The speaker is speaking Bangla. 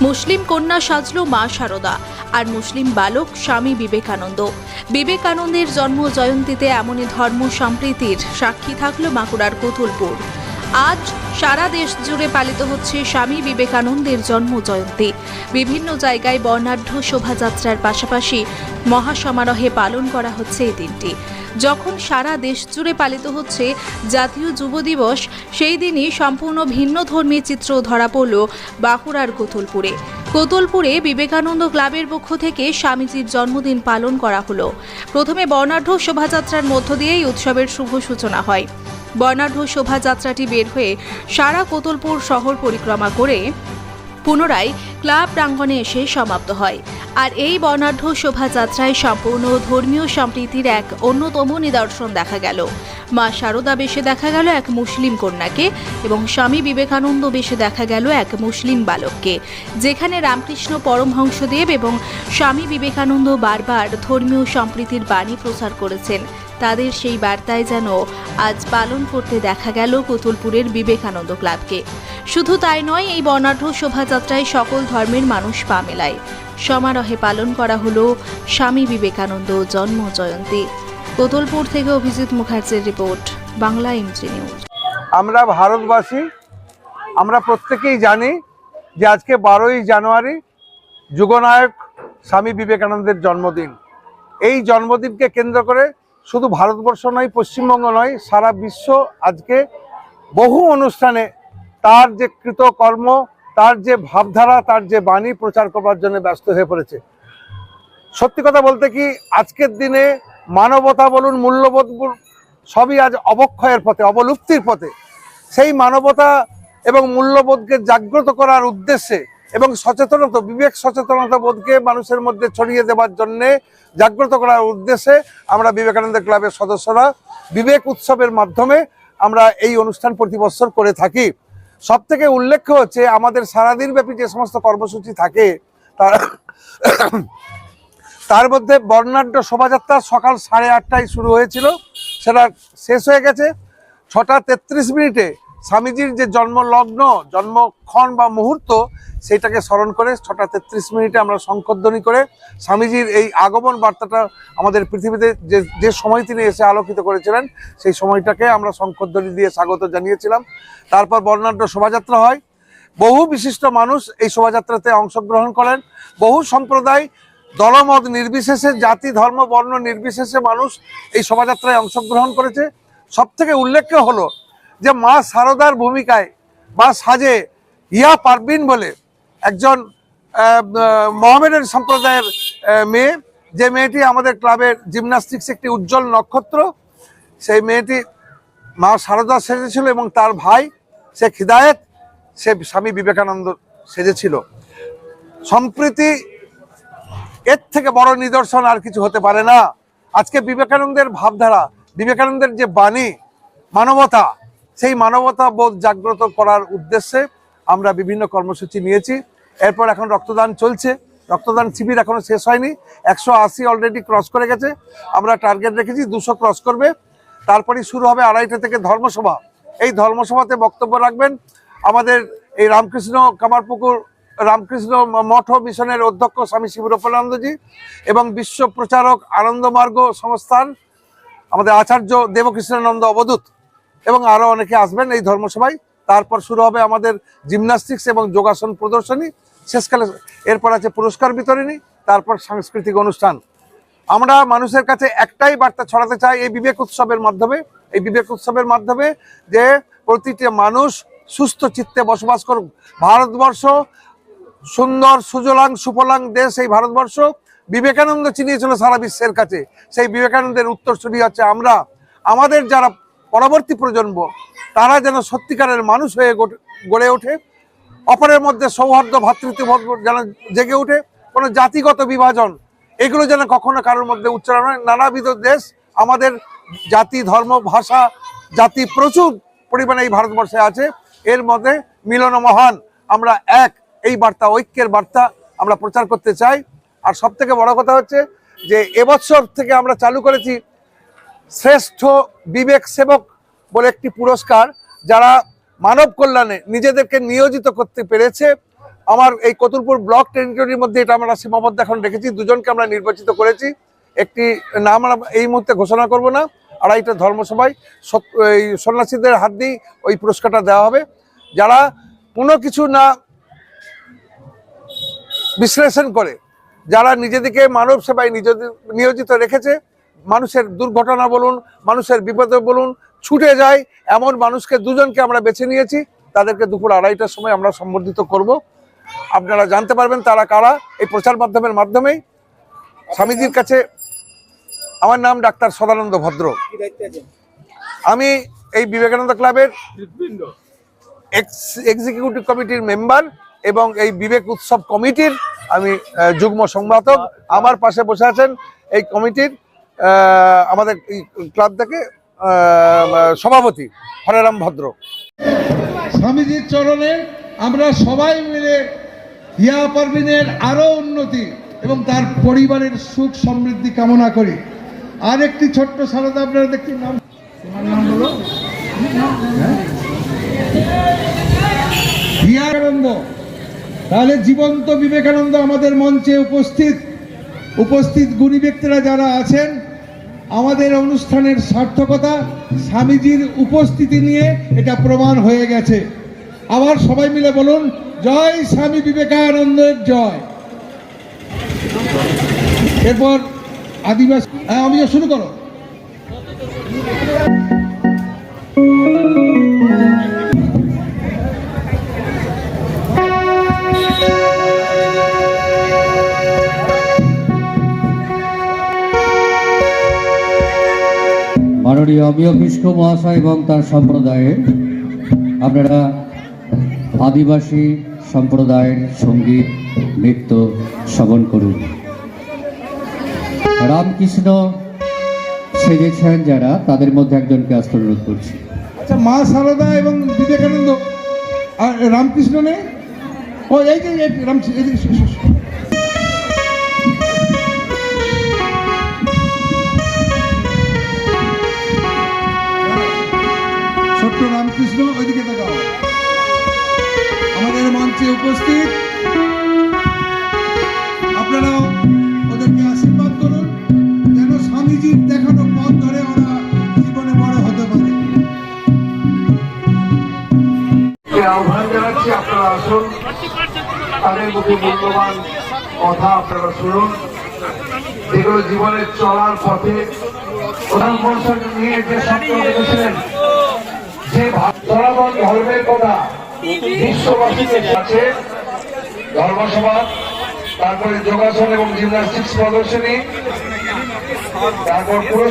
মুসলিম কন্যা সাজল মা শারদা আর মুসলিম বালক স্বামী বিবেকানন্দ। বিবেকানন্দের জন্ম জয়ন্তীতে এমনই ধর্ম সম্প্রীতির সাক্ষী থাকল বাঁকুড়ার কোতুলপুর আজ সারা দেশ জুড়ে পালিত হচ্ছে স্বামী বিবেকানন্দের জন্ম জয়ন্তী। বিভিন্ন জায়গায় বর্ণাঢ্য শোভাযাত্রার পাশাপাশি মহাসমারোহে পালন করা হচ্ছে এই দিনটি। যখন সারা দেশ জুড়ে পালিত হচ্ছে জাতীয় যুব দিবস, সেই দিনই সম্পূর্ণ ভিন্ন ধর্মী চিত্র ধরা পড়ল বাঁকুড়ার কোতুলপুরে। কোতুলপুরে বিবেকানন্দ ক্লাবের পক্ষ থেকে স্বামীজির জন্মদিন পালন করা হলো। প্রথমে বর্ণাঢ্য শোভাযাত্রার মধ্য দিয়েই উৎসবের শুভ সূচনা হয়। বর্ণাঢ্য শোভাযাত্রাটি বের হয়ে সারা কোতুলপুর শহর পরিক্রমা করে পুনরায় ক্লাব প্রাঙ্গণে এসে সমাপ্ত হয়। আর এই বর্ণাঢ্য শোভাযাত্রায় সম্পূর্ণ ধর্মীয় সম্প্রীতির এক অন্যতম নিদর্শন দেখা গেল। মা শারদা বেশে দেখা গেল এক মুসলিম কন্যাকে এবং স্বামী বিবেকানন্দ বেশে দেখা গেল এক মুসলিম বালককে, যেখানে রামকৃষ্ণ পরমহংসদেব এবং স্বামী বিবেকানন্দ বারবার ধর্মীয় সম্প্রীতির বাণী প্রচার করেছেন। তাদের সেই বার্তায় যেন আজ পালন করতে দেখা গেল কতুলপুরের বিবেকানন্দ ক্লাবকে। শুধু তাই নয়, এই বর্ণাঢ্য শোভাযাত্রায় সকল ধর্মের মানুষ পা মেলায়। সমারোহে পালন করা হলো স্বামী বিবেকানন্দ জন্ম জয়ন্তী। কোতলপুর থেকে অভিজিৎ মুখার্জির রিপোর্ট, বাংলা এমজি নিউজ আমরা ভারতবাসী, আমরা প্রত্যেকেই জানি যে আজকে বারোই জানুয়ারি যুগনায়ক স্বামী বিবেকানন্দের জন্মদিন। এই জন্মদিনকে কেন্দ্র করে শুধু ভারতবর্ষ নয়, পশ্চিমবঙ্গ নয়, সারা বিশ্ব আজকে বহু অনুষ্ঠানে তার যে কৃতকর্ম, তার যে ভাবধারা, তার যে বাণী প্রচার করবার জন্য ব্যস্ত হয়ে পড়েছে। সত্যি কথা বলতে কি, আজকের দিনে মানবতা বলুন, মূল্যবোধ সবই আজ অবক্ষয়ের পথে, অবলুপ্তির পথে। সেই মানবতা এবং মূল্যবোধকে জাগ্রত করার উদ্দেশ্যে এবং সচেতনতা, বিবেক সচেতনতা বোধকে মানুষের মধ্যে ছড়িয়ে দেওয়ার জন্যে জাগ্রত করার উদ্দেশ্যে আমরা বিবেকানন্দ ক্লাবের সদস্যরা বিবেক উৎসবের মাধ্যমে আমরা এই অনুষ্ঠান প্রতি বছর করে থাকি। সব থেকে উল্লেখ্য হচ্ছে, আমাদের সারাদিন ব্যাপী যে সমস্ত কর্মসূচি থাকে, তার তার মধ্যে বর্ণাঢ্য শোভাযাত্রা সকাল সাড়ে আটটায় শুরু হয়েছিল, সেটা শেষ হয়ে গেছে। ছটা তেত্রিশ মিনিটে স্বামীজির যে জন্মলগ্ন, জন্মক্ষণ বা মুহূর্ত সেটাকে স্মরণ করে ছটা তেত্রিশ মিনিটে আমরা শঙ্করধ্বনি করে স্বামীজির এই আগমন বার্তাটা আমাদের পৃথিবীতে যে যে সময় তিনি এসে আলোকিত করেছিলেন, সেই সময়টাকে আমরা শঙ্করধ্বনি দিয়ে স্বাগত জানিয়েছিলাম। তারপর বর্ণাঢ্য শোভাযাত্রা হয়। বহু বিশিষ্ট মানুষ এই শোভাযাত্রাতে অংশগ্রহণ করেন। বহু সম্প্রদায় দলমত নির্বিশেষে, জাতি, ধর্ম, বর্ণ নির্বিশেষে মানুষ এই শোভাযাত্রায় অংশগ্রহণ করেছে। সব থেকে উল্লেখ্য হলো যে মা সারদার ভূমিকায় বা সাজে ইয়া পারবিন বলে একজন মোহামেডান সম্প্রদায়ের মেয়ে। যে মেয়েটি আমাদের ক্লাবের জিমনাস্টিক্স একটি উজ্জ্বল নক্ষত্র, সেই মেয়েটি মা সারদা সেজেছিল এবং তার ভাই সে খিদায়েত, সে স্বামী বিবেকানন্দ সেজেছিল। সম্প্রীতি এর থেকে বড় নিদর্শন আর কিছু হতে পারে না। আজকে বিবেকানন্দের ভাবধারা, বিবেকানন্দের যে বাণী, মানবতা সেই মানবতা বোধ জাগ্রত করার উদ্দেশ্যে আমরা বিভিন্ন কর্মসূচি নিয়েছি। এরপর এখন রক্তদান চলছে। রক্তদান শিবির এখনও শেষ হয়নি। একশো আশি অলরেডি ক্রস করে গেছে। আমরা টার্গেট রেখেছি, দুশো ক্রস করবে। তারপরেই শুরু হবে আড়াইটা থেকে ধর্মসভা। এই ধর্মসভাতে বক্তব্য রাখবেন আমাদের এই রামকৃষ্ণ কামারপুকুর, রামকৃষ্ণ মঠ মিশনের অধ্যক্ষ স্বামী শিবরূপানন্দজি এবং বিশ্ব প্রচারক আনন্দমার্গ সংস্থান আমাদের আচার্য দেবকৃষ্ণানন্দ অবদূত। এবং আরও অনেকে আসবেন এই ধর্মসভায়। তারপর শুরু হবে আমাদের জিমনাস্টিক্স এবং যোগাসন প্রদর্শনী। শেষকালে এরপর আছে পুরস্কার বিতরণী, তারপর সাংস্কৃতিক অনুষ্ঠান। আমরা মানুষের কাছে একটাই বার্তা ছড়াতে চাই এই বিবেক উৎসবের মাধ্যমে, এই বিবেক উৎসবের মাধ্যমে যে প্রতিটি মানুষ সুস্থ চিত্তে বসবাস করুক। ভারতবর্ষ সুন্দর, সুজলাং সুফলাং দেশ এই ভারতবর্ষ বিবেকানন্দ চিনিয়েছিল সারা বিশ্বের কাছে। সেই বিবেকানন্দের উত্তরসূরি হচ্ছে আমরা। আমাদের যারা পরবর্তী প্রজন্ম, তারা যেন সত্যিকারের মানুষ হয়ে গড়ে- ওঠে, অপরের মধ্যে সৌহার্দ্য ভ্রাতৃত্ববোধ যেন জেগে ওঠে, কোনো জাতিগত বিভাজন, এগুলো যেন কখনো কারোর মধ্যে উচ্চারণ হয় নানাবিধ দেশ আমাদের জাতি, ধর্ম, ভাষা, জাতি প্রচুর পরিমাণে এই ভারতবর্ষে আছে। এর মধ্যে মিলন মহান, আমরা এক, এই বার্তা, ঐক্যের বার্তা আমরা প্রচার করতে চাই। আর সব থেকে বড় কথা হচ্ছে যে এবছর থেকে আমরা চালু করেছি শ্রেষ্ঠ বিবেক সেবক বলে একটি পুরস্কার যারা মানব কল্যাণে নিজেদেরকে নিয়োজিত করতে পেরেছে। আমার এই কতুলপুর ব্লক টেরিটরির মধ্যে এটা আমরা সীমাবদ্ধ এখন রেখেছি। দুজনকে আমরা নির্বাচিত করেছি। একটি নাম এই মুহূর্তে ঘোষণা করব না। আড়াইটা ধর্মসভায় এই সন্ন্যাসীদের হাত দিয়েই ওই পুরস্কারটা দেওয়া হবে। যারা কোনো কিছু না বিশ্লেষণ করে, যারা নিজেদেরকে মানব সেবায় নিজেদের নিয়োজিত রেখেছে মানুষের দুর্ঘটনা বলুন, মানুষের বিপদে বলুন, ছুটে যায় এমন মানুষকে দুজনকে আমরা বেছে নিয়েছি, তাদেরকে দুপুর আড়াইটার সময় আমরা সম্বর্ধিত করব। আপনারা জানতে পারবেন তারা কারা, এই প্রচার মাধ্যমের মাধ্যমেই। স্বামীজির কাছে আমার নাম ডাক্তার সদানন্দ ভদ্র। আমি এই বিবেকানন্দ ক্লাবের এক্স- এক্সিকিউটিভ কমিটির মেম্বার এবং এই বিবেক উৎসব কমিটির আমি যুগ্ম সংবাদক আমার পাশে বসে আছেন এই কমিটির আমাদের এই ক্লাব থেকে সভাপতি হরেরাম ভদ্র। স্বামীজির চরণে আমরা সবাই মিলে হিয়া পারভিনের আরও উন্নতি এবং তার পরিবারের সুখ সমৃদ্ধি কামনা করি। আর একটি ছোট্ট সারদা আপনারা দেখছি নাম। তোমার নাম হলো হ্যাঁ? হিয়ানন্দ তাহলে জীবন্ত বিবেকানন্দ আমাদের মঞ্চে উপস্থিত উপস্থিত গুণী ব্যক্তিরা যারা আছেন আমাদের অনুষ্ঠানের সার্থকতা স্বামীজির উপস্থিতি নিয়ে এটা প্রমাণ হয়ে গেছে। আবার সবাই মিলে বলুন, জয় স্বামী বিবেকানন্দের জয়। এরপর আদিবাসী হ্যাঁ আমিও শুরু করো। মাননীয় অমিয় কৃষ্ণ মহাশয় এবং তার সম্প্রদায়ের আপনারা আদিবাসী সম্প্রদায়ের সংগীত, নৃত্য শ্রবণ করুন। রামকৃষ্ণ সেজেছেন যারা, তাদের মধ্যে একজনকে আসতে অনুরোধ করছি। আচ্ছা মা সারদা এবং বিবেকানন্দ, আর রামকৃষ্ণ নেই? ও, এই যে রামকৃষ্ণ রামকৃষ্ণ ওইদিকে দেখাও আমাদের মঞ্চে উপস্থিত। আপনারাও ওদেরকে আশীর্বাদ করুন, যেন স্বামীজির দেখানো পথ ধরে ওরা জীবনে বড় হতে পারে। আহ্বান জানাচ্ছি আপনারা আসুন। তাদের মুখে মূল্যবান কথা আপনারা শুনুন। যেগুলো জীবনের চলার পথে প্রধান মহাশয় নিয়ে যে স্বপ্ন দেখেছিলেন যে সনাতন ধর্মের কথা বিশ্ববাসীকে কাছে ধর্মসভা তারপরে যোগাসন এবং জিমনাস্টিক্স প্রদর্শনী তারপর পুরস্কার